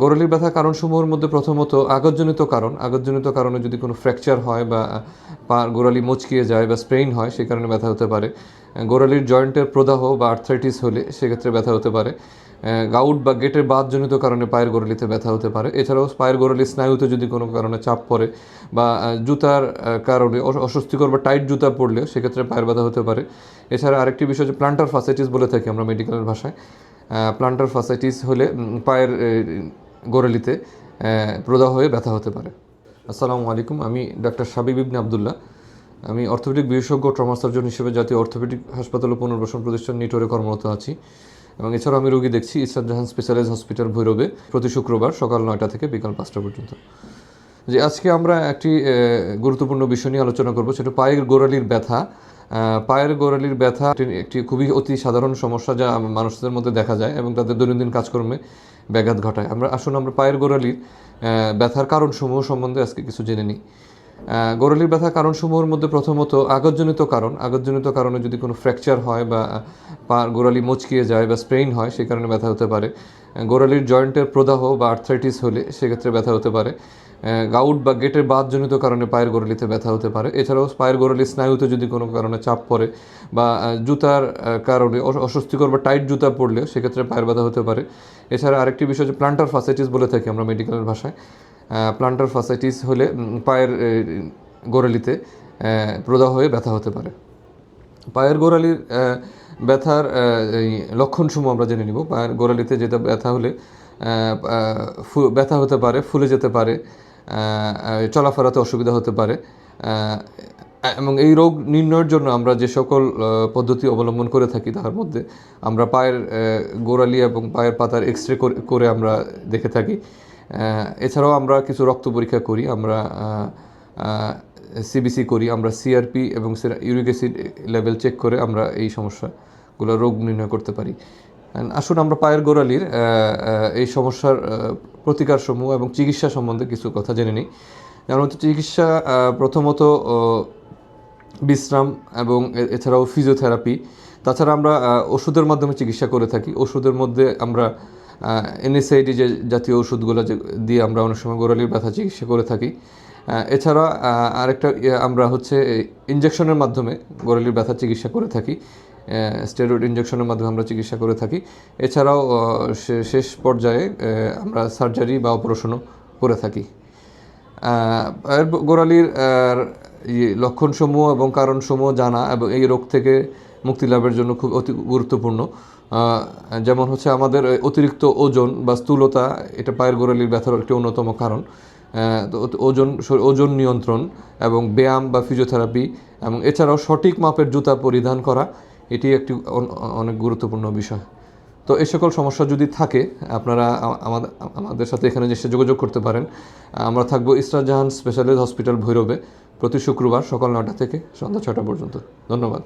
গোড়ালির ব্যথা কারণসমূহের মধ্যে প্রথমত আগতজনিত কারণ। আগতজনিত কারণে যদি কোনো ফ্র্যাকচার হয় বা গোড়ালি মচকিয়ে যায় বা স্প্রেইন হয় সেই কারণে ব্যথা হতে পারে। গোড়ালির জয়েন্টের প্রদাহ বা আর্থ্রাইটিস হলে সেক্ষেত্রে ব্যথা হতে পারে। গাউট বা গেটের বাদজনিত কারণে পায়ের গোড়ালিতে ব্যথা হতে পারে। এছাড়াও পায়ের গোড়ালির স্নায়ুতে যদি কোনো কারণে চাপ পড়ে বা জুতার কারণে অস- অস্বস্তিকর বা টাইট জুতা পড়লে সেক্ষেত্রে পায়ের ব্যথা হতে পারে। এছাড়া আরেকটি বিষয় যে প্লান্টার ফাসাইটিস বলে থাকি আমরা মেডিকেলের ভাষায়। প্লান্টার ফাসাইটিস হলে পায়ের গোড়ালিতে প্রদাহ হয়ে ব্যথা হতে পারে। আসসালামু আলাইকুম, আমি ডাক্তার সাবিব ইবনে আবদুল্লাহ। আমি অর্থোপেডিক বিশেষজ্ঞ ট্রমা সার্জন হিসেবে জাতীয় অর্থোপেডিক হাসপাতাল ও পুনর্বাসন প্রতিষ্ঠান নিটোরে কর্মরত আছি। এবং এছাড়াও আমি রোগী দেখছি ইসরাত জাহান স্পেশালাইজ হসপিটাল ভৈরবে প্রতি শুক্রবার সকাল নয়টা থেকে বিকাল পাঁচটা পর্যন্ত। যে আজকে আমরা একটি গুরুত্বপূর্ণ বিষয় নিয়ে আলোচনা করব, সেটা পায়ের গোড়ালির ব্যথা পায়ের গোড়ালির ব্যথা একটি- খুবই অতি সাধারণ সমস্যা যা মানুষদের মধ্যে দেখা যায় এবং তাদের দৈনন্দিন কাজকর্মে ব্যাঘাত ঘটায়। আমরা আসুন, আমরা পায়ের গোড়ালির ব্যথার কারণসমূহ সম্বন্ধে আজকে কিছু জেনে নিই। গোড়ালির ব্যথার কারণসমূহের মধ্যে প্রথমত আগতজনিত কারণ। আগতজনিত কারণে যদি কোনো ফ্র্যাকচার হয় বা পা, গোড়ালি মচকিয়ে যায় বা স্প্রেইন হয় সেই কারণে ব্যথা হতে পারে। গোড়ালির জয়েন্টের প্রদাহ বা আর্থ্রাইটিস হলে সেক্ষেত্রে ব্যথা হতে পারে। গাউট বা গেটের বাদজনিত কারণে পায়ের গোড়ালিতে ব্যথা হতে পারে। এছাড়াও পায়ের গোড়ালির স্নায়ুতে যদি কোনো কারণে চাপ পড়ে বা জুতার কারণে অস্বস্তিকর বা টাইট জুতা পড়লে সেক্ষেত্রে পায়ের ব্যথা হতে পারে। এছাড়া আরেকটি বিষয় যে প্লান্টার ফাসাইটিস বলে থাকি আমরা মেডিকেলের ভাষায়। প্লান্টার ফাসাইটিস হলে পায়ের গোড়ালিতে প্রদাহ হয়ে ব্যথা হতে পারে। পায়ের গোড়ালির ব্যথার লক্ষণসমূহ আমরা জেনে নিব। পায়ের গোড়ালিতে যেটা ব্যথা হলে ব্যথা হতে পারে, ফুলে যেতে পারে চলাফেরাতে অসুবিধা হতে পারে। এবং এই রোগ নির্ণয়ের জন্য আমরা যে সকল পদ্ধতি অবলম্বন করে থাকি, তার মধ্যে আমরা পায়ের গোড়ালি এবং পায়ের পাতার এক্স রে করে আমরা দেখে থাকি। এছাড়াও আমরা কিছু রক্ত পরীক্ষা করি, আমরা সিবিসি করি, আমরা সিআরপি এবং ইউরিক অ্যাসিড লেভেল চেক করে আমরা এই সমস্যাগুলো রোগ নির্ণয় করতে পারি। আসুন আমরা পায়ের গোড়ালির এই সমস্যার আহ, প্রতিকারসমূহ এবং চিকিৎসা সম্বন্ধে কিছু কথা জেনে নিই। যেমন হচ্ছে চিকিৎসা প্রথমত বিশ্রাম এবং এছাড়াও ফিজিওথেরাপি তাছাড়া আমরা ওষুধের মাধ্যমে চিকিৎসা করে থাকি। ওষুধের মধ্যে আমরা এনএসআইডি যে জাতীয় ওষুধগুলো যে দিয়ে আমরা অনেক সময় গোড়ালির ব্যথা চিকিৎসা করে থাকি। এছাড়া আরেকটা ইয়ে আমরা হচ্ছে ইঞ্জেকশনের মাধ্যমে গোড়ালির ব্যথা চিকিৎসা করে থাকি। স্টেরয়েড ইঞ্জেকশনের মাধ্যমে আমরা চিকিৎসা করে থাকি। এছাড়াও শেষ পর্যায়ে আমরা সার্জারি বা অপারেশনও করে থাকি। গোড়ালির লক্ষণসমূহ এবং কারণসমূহ জানা এবং এই রোগ থেকে মুক্তি লাভের জন্য খুব অতি গুরুত্বপূর্ণ। যেমন হচ্ছে আমাদের অতিরিক্ত ওজন বা স্থূলতা, এটা পায়ের গোড়ালির ব্যথার একটি অন্যতম কারণ। ওজন ওজন নিয়ন্ত্রণ এবং ব্যায়াম বা ফিজিওথেরাপি এবং এছাড়াও সঠিক মাপের জুতা পরিধান করা। এটি একটি অনেক গুরুত্বপূর্ণ বিষয়। তো এই সকল সমস্যা যদি থাকে, আপনারা আমাদের আমাদের সাথে এখানে এসে যোগাযোগ করতে পারেন। আমরা থাকব ইসরাত জাহান স্পেশালিস্ট হসপিটাল ভৈরবে প্রতি শুক্রবার সকাল নটা থেকে সন্ধ্যা ছটা পর্যন্ত। ধন্যবাদ।